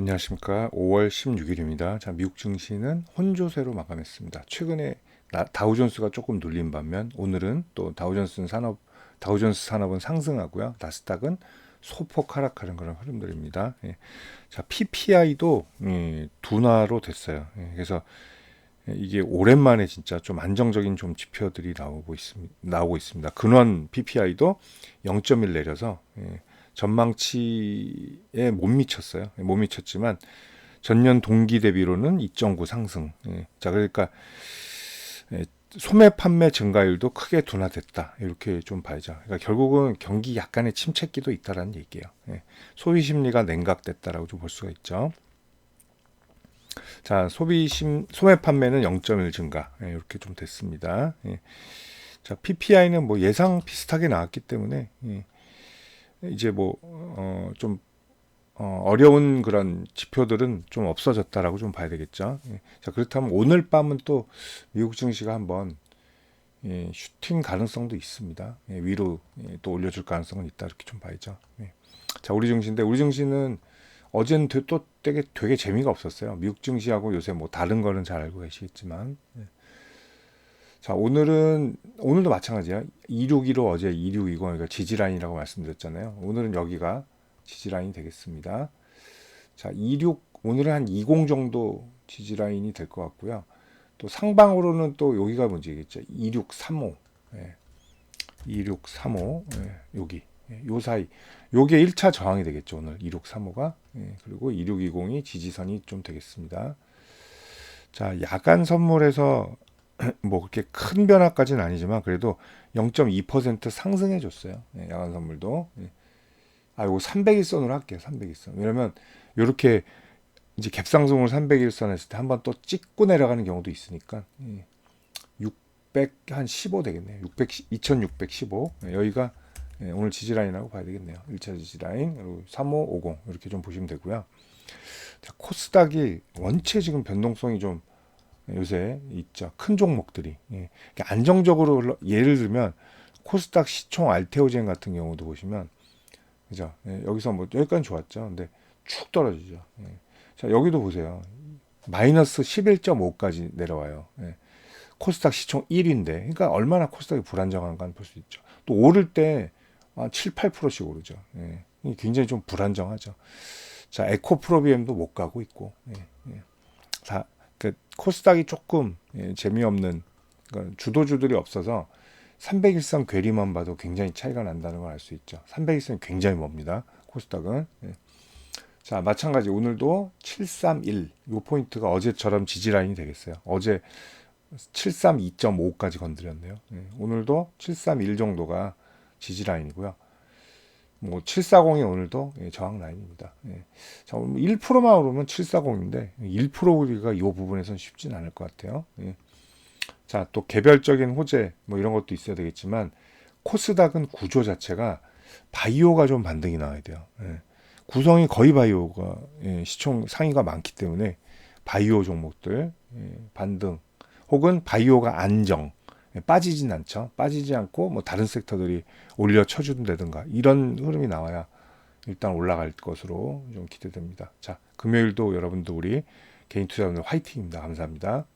안녕하십니까. 5월 16일입니다. 자, 미국 증시는 혼조세로 마감했습니다. 최근에 나- 다우존스가 조금 눌린 반면 오늘은 또 다우존스 산업 다우존스 산업은 상승하고요. 나스닥은 소폭 하락하는 그런 흐름들입니다. 예. 자, PPI도 예, 둔화로 됐어요. 예, 그래서 이게 오랜만에 진짜 좀 안정적인 좀 지표들이 나오고 있습니다. 나오고 있습니다. 근원 PPI도 0.1 내려서 예, 전망치에 못 미쳤어요. 못 미쳤지만 전년 동기 대비로는 2.9 상승. 예. 자, 그러니까 예, 소매 판매 증가율도 크게 둔화됐다. 이렇게 좀 봐야죠. 그러니까 결국은 경기 약간의 침체기도 있다라는 얘기예요. 예. 소비 심리가 냉각됐다라고 좀 볼 수가 있죠. 자, 소비 심 소매 판매는 0.1 증가. 예, 이렇게 좀 됐습니다. 예. 자, PPI는 뭐 예상 비슷하게 나왔기 때문에 예. 이제 뭐, 어, 좀, 어, 어려운 그런 지표들은 좀 없어졌다라고 좀 봐야 되겠죠. 예. 자, 그렇다면 오늘 밤은 또 미국 증시가 한번 예, 슈팅 가능성도 있습니다. 예, 위로 예, 또 올려줄 가능성은 있다. 이렇게 좀 봐야죠. 예. 자, 우리 증시인데, 우리 증시는 되- 또 되게, 되게 재미가 없었어요. 미국 증시하고 요새 뭐 다른 거는 잘 알고 계시겠지만. 예. 자, 오늘은, 오늘도 마찬가지야. 2615 어제 2620, 그러니까 지지라인이라고 말씀드렸잖아요. 오늘은 여기가 지지라인이 되겠습니다. 자, 26, 오늘은 한 20 정도 지지라인이 될 것 같고요. 또 상방으로는 또 여기가 문제겠죠. 2635. 예. 2635. 예. 여기. 예. 요 사이. 요게 1차 저항이 되겠죠. 오늘 2635가. 예. 그리고 2620이 지지선이 좀 되겠습니다. 자, 야간 선물에서 뭐 그렇게 큰 변화까지는 아니지만 그래도 0.2% 상승해 줬어요. 예, 야간 선물도. 예. 아, 요거 300일선으로 할게요. 300일선. 왜냐면 요렇게 이제 갭상승을 300일선 했을 때 한 번 또 찍고 내려가는 경우도 있으니까 예. 600한 15 되겠네요. 600 2615. 예, 여기가 예, 오늘 지지라인이라고 봐야 되겠네요. 1차 지지라인 그리고 3550 이렇게 좀 보시면 되고요. 자, 코스닥이 원체 지금 변동성이 좀 요새 있죠. 큰 종목들이. 예. 그러니까 안정적으로 예를 들면 코스닥 시총 알테오젠 같은 경우도 보시면 그죠? 예, 여기서 뭐 여기까지 좋았죠. 근데 축 떨어지죠. 예. 자, 여기도 보세요. 마이너스 11.5까지 내려와요. 예. 코스닥 시총 1위인데, 그러니까 얼마나 코스닥이 불안정한가 볼 수 있죠. 또 오를 때 한 7, 8%씩 오르죠. 예. 굉장히 좀 불안정하죠. 자, 에코프로비엠도 못 가고 있고, 예, 예. 코스닥이 조금 예, 재미없는 그러니까 주도주들이 없어서 300일선 괴리만 봐도 굉장히 차이가 난다는 걸 알 수 있죠. 300일선 굉장히 멉니다. 코스닥은. 예. 자, 마찬가지 오늘도 731. 요 포인트가 어제처럼 지지 라인이 되겠어요. 어제 732.5까지 건드렸네요. 예. 오늘도 731 정도가 지지 라인이고요. 뭐 740이 오늘도 예, 저항 라인입니다. 예. 자, 오늘 1%만 오르면 740인데 1% 오르기가 이 부분에선 쉽진 않을 것 같아요. 예. 자, 또 개별적인 호재 뭐 이런 것도 있어야 되겠지만 코스닥은 구조 자체가 바이오가 좀 반등이 나와야 돼요. 예. 구성이 거의 바이오가 예, 시총 상위가 많기 때문에 바이오 종목들 예, 반등 혹은 바이오가 안정 예, 빠지진 않죠. 빠지지 않고 뭐 다른 섹터들이 올려 쳐준다든가 이런 흐름이 나와야 일단 올라갈 것으로 좀 기대됩니다. 자, 금요일도 여러분도 우리 개인 투자자분들 화이팅입니다. 감사합니다.